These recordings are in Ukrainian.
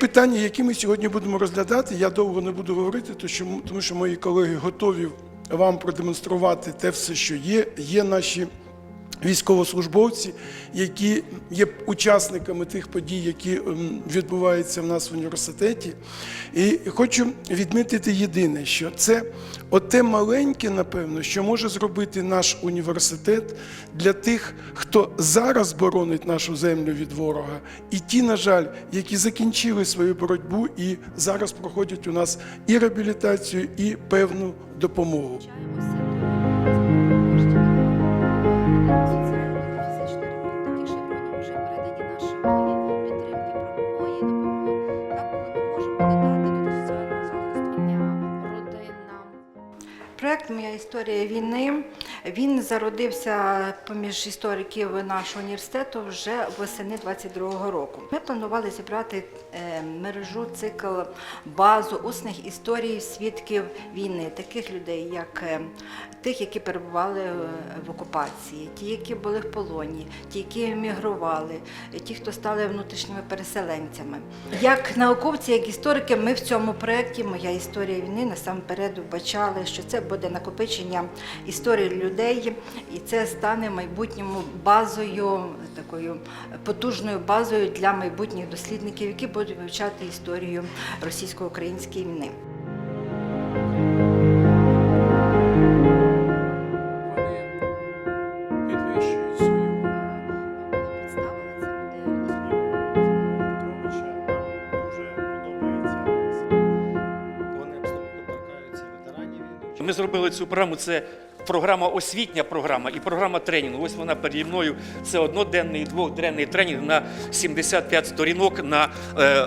питання, які ми сьогодні будемо розглядати, я довго не буду говорити, тому що мої колеги готові вам продемонструвати те все, що є. Є наші військовослужбовці, які є учасниками тих подій, які ем, відбуваються в нас в університеті. І хочу відмітити єдине, що це оте маленьке, напевно, що може зробити наш університет для тих, хто зараз боронить нашу землю від ворога, і ті, на жаль, які закінчили свою боротьбу і зараз проходять у нас і реабілітацію, і певну допомогу. Проект Моя історія війни він зародився поміж істориків нашого університету вже восени 22-го року. Ми планували зібрати е, мережу, цикл, базу усних історій свідків війни, таких людей, як е, тих, які перебували е, в окупації, ті, які були в полоні, ті, які емігрували, ті, хто стали внутрішніми переселенцями. Як науковці, як історики, ми в цьому проєкті Моя історія війни насамперед вбачали, що це буде накопичення історій людей, і це стане в майбутньому базою, такою потужною базою для майбутніх дослідників, які будуть вивчати історію російсько-української війни. Ми зробили цю програму. Це програма освітня програма і програма тренінгу. Ось вона переді мною. Це одноденний і двохденний тренінг на 75 сторінок. На е,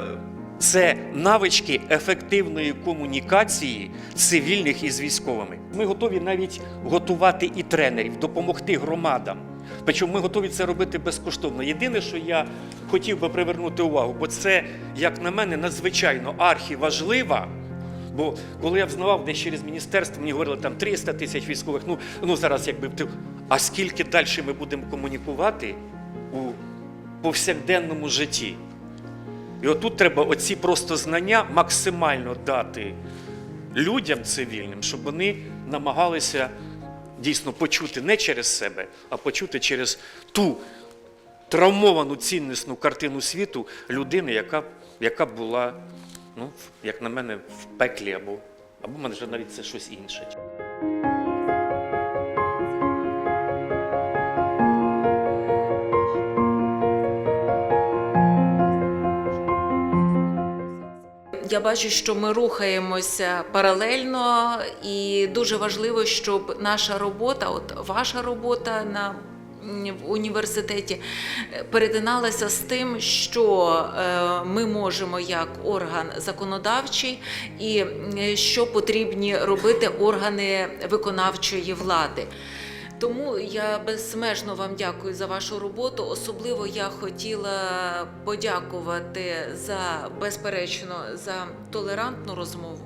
це навички ефективної комунікації цивільних із військовими. Ми готові навіть готувати і тренерів, допомогти громадам. Причому ми готові це робити безкоштовно. Єдине, що я хотів би привернути увагу, бо це, як на мене, надзвичайно архіважлива Бо коли я взнавав десь через міністерство, мені говорили там 300 тисяч військових. Ну, ну зараз якби. А скільки далі ми будемо комунікувати у повсякденному житті? І отут треба оці просто знання максимально дати людям цивільним, щоб вони намагалися дійсно почути не через себе, а почути через ту травмовану ціннісну картину світу людини, яка, яка була, ну, як на мене, в пеклі або, або може навіть це щось інше. Я бачу, що ми рухаємося паралельно, і дуже важливо, щоб наша робота, от ваша робота на в університеті, перетиналася з тим, що е, ми можемо як орган законодавчий, і що потрібні робити органи виконавчої влади. Тому я безмежно вам дякую за вашу роботу. Особливо я хотіла подякувати за безперечно за толерантну розмову.